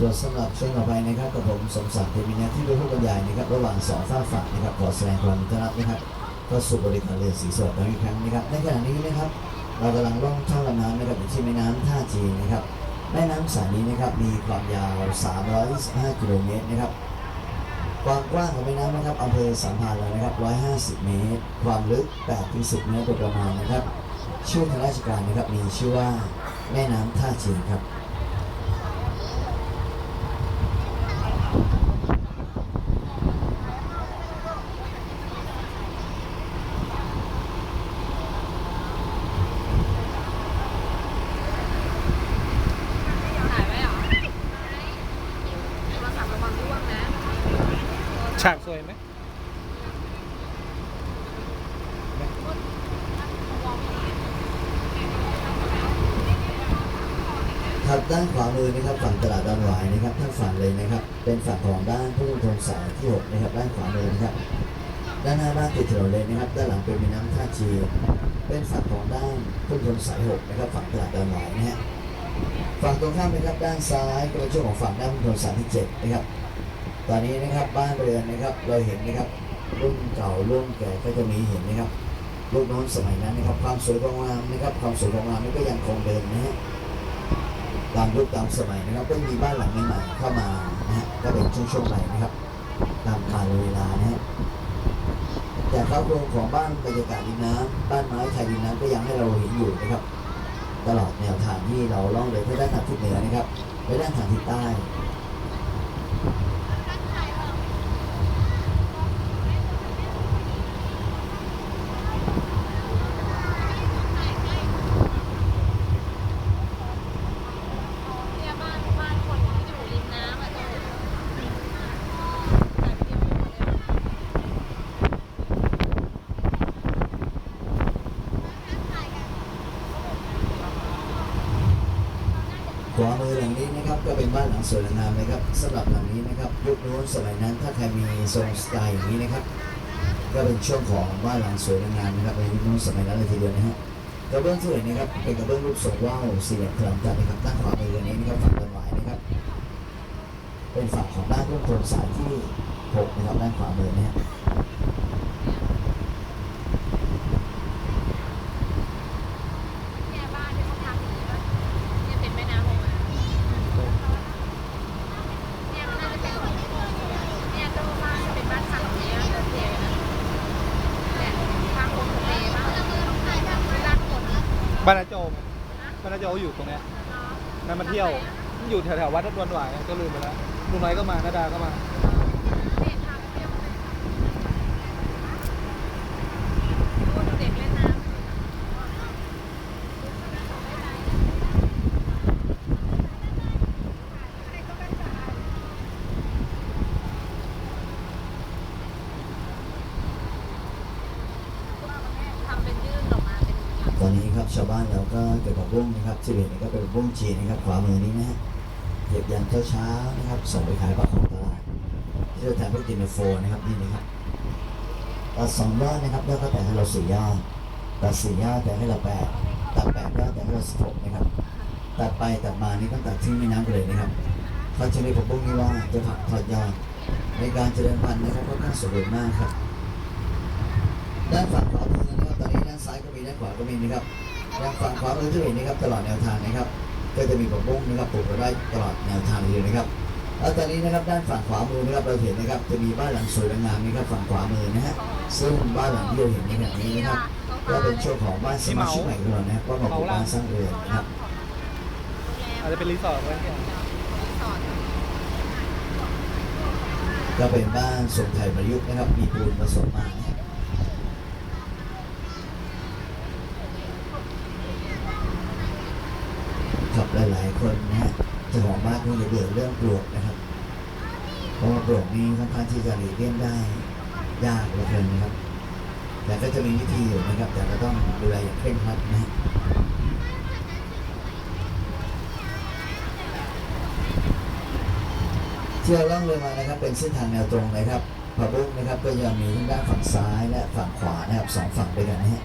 ตัวสำหรับช่วงต่อไปนะครับกับผมสมศักดิ์เทมินะที่เป็นผู้บรรยายนะครับระหว่างสองฝากฝั่งนะครับขอแสดงความยินดีต้อนรับนะครับก็สู่บริการเรือสีสดอีกครั้งนะครับในขณะนี้นะครับเรากำลังล่องท่อลำน้ำนะครับอยู่ที่แม่น้ำท่าจีนนะครับแม่น้ำสายนี้นะครับมีความยาว 325 กิโลเมตรนะครับความกว้างของแม่น้ำนะครับอำเภอสัมพันธ์เลยนะครับ 150 เมตร ความลึก 8-10 เมตรโดยประมาณนะครับ ชื่อทางราชการนะครับมีชื่อว่าแม่น้ำท่าจีนครับ ถ่ายไว้เหรอโทรศัพท์ระวังร่วงนะ ฉากสวยไหมครับด้านขวามือนะครับฝั่งตลาดดอนหวายนะครับทั้งฝั่งเลยนะครับ เป็นฝั่งของด้านพุทธมณฑลสายที่หกนะครับด้านขวามือนะครับ ด้านหน้าบ้านติดถนนเลยนะครับ ด้านหลังเป็นแม่น้ำท่าจีเป็นฝั่งของด้านพุทธมณฑลสายหกนะครับฝั่งตลาดดอนหวายนะฮะฝั่งตรงข้ามนะครับด้านซ้ายก็เป็นช่วงของฝั่งด้านพุทธมณฑลสายที่เจ็ดนะครับ ตอนนี้นะครับบ้านเรือนนะครับเราเห็นนะครับรุ่นเก่ารุ่นแก่ก็จะมีเห็นนะครับลูกน้องสมัยนั้นนะครับ ความสวยความงามนะครับ ความสวยความงามนี่ก็ยังคงเดิมนะฮะตามยุคตามสมัยนะครับก็มีบ้านหลังใหม่ๆเข้ามานะฮะก็เป็นช่วงๆไปนะครับ ตามกาลเวลานะฮะแต่ภาพรวมของบ้านบรรยากาศริมน้ำบ้านไม้ไทยริมน้ำก็ยังให้เราเห็นอยู่นะครับ ตลอดแนวทางที่เราล่องเลยเพื่อด้านทางทิศเหนือนะครับไปด้านทางทิศใต้ เนี่ยบ้านบ้านคนที่อยู่ริมน้ำอะเออถ่ายวิดีโอเลย ข วามือหลังนี้นะครับก็เป็นบ้านหลังสวยงามนะครับสำหรับหลังนี้นะครับยุคนู้นสมัยนั้นถ้าใครมีทรงสไตล์อย่างนี้นะครับ ก็เป็นช่วงของบ้านหลังสวยงามนะครับในยุคนู้นสมัยนั้นเลยทีเดียวนะฮะกระเบื้องสวยนะครับเป็นกระเบื้องรูปทรงว่าวสี่เหลี่ยมคลำจัดนะครับด้านขวามือนี้นะครับฝั่งตะวันหวายนะครับ เป็นฝั่งของด้านรุ่นโครงสายที่หกนะครับด้านขวามือนะฮะ เนี่ยบ้านที่เขาทำอย่างนี้ป่ะเนี่ยเป็นแม่น้ำลงมาเนี่ยมันน่าจะเป็นเนี่ยตู้บ้านจะเป็นบ้านสั่งเนี้ยเดินเที่ยวนะเนี่ยทางลงทะเลบ้างเวลาฝน บ้านอาโจมบ้านอาโจอยู่ตรงเนี้ยนั่นมาเที่ยวมันอยู่แถวๆวัดดวนหวายก็ลืมไปแล้วลุงน้อยก็มานาดาก็มา เนี่ยทางเที่ยวเลยดูเด็กเล่นน้ำ ทำเป็นยื่นออกมาเป็นหลัง ตอนนี้ครับ ชาวบ้านเราก็เกี่ยวกับวงนะครับที่เห็นนี่ก็เป็นวงจีนนะครับขวามือนี้นะฮะเก็บยามเช้าๆนะครับส่งไปขายปากของตลาดที่เราแทนพวกดินโฟนะครับนี่นะครับตัดสองยอดนะครับยอดก็แต่ให้เราสี่ยอดตัดสี่ยอดแต่ให้เราแปดตัดแปดยอดแต่ให้เราสิบหกนะครับตัดไปตัดมานี่ต้องตัดทิ้งแม่น้ำไปเลยนะครับเขาจะเรียกผมพวกนี้ว่าจะผักทอดยอดในการเจริญพันธุ์นะครับค่อนข้าสมบูรณ์มากครับด้านฝั่งขวามือนะครับตอนนี้ด้านซ้ายก็มีด้านขวาก็มีนะครับ ด้านฝั่งขวามือที่เห็นนะครับตลอดแนวทางนะครับ ก็จะมีผักบุ้งนะครับปลูกไว้ได้ตลอดแนวทางเลยนะครับแล้วตอนนี้นะครับด้านฝั่งขวามือนะครับเราเห็นนะครับจะมีบ้านหลังสวยงามนะครับฝั่งขวามือนะฮะซึ่งบ้านหลังที่เราเห็นในขณะนี้นะครับก็เป็นช่วงของบ้านสมาชิกใหม่ของเรานะครับว่ามาปลูกบ้านสร้างเรือนนะครับอาจจะเป็นรีสอร์ทไว้เนี่ยก็เป็นบ้านทรงไทยประยุกต์นะครับมีปูนผสมมานะครับครับ หลาย ๆ คนนะฮะเจ้าของบ้านคงจะเบื่อเรื่องปลวกนะครับ เพราะว่าปลวกนี้ค่อนข้างที่จะหลีกเลี่ยงได้ยากเหลือเกินนะครับ แต่ก็จะมีวิธีอยู่นะครับ แต่ก็ต้องดูแลอย่างเคร่งครัดนะที่เราล่องเรือมานะครับ เป็นเส้นทางแนวตรงนะครับพะบุ้งนะครับก็จะมีทั้งด้านฝั่งซ้ายและฝั่งขวานะครับสองฝั่งด้วยกันนะฮะ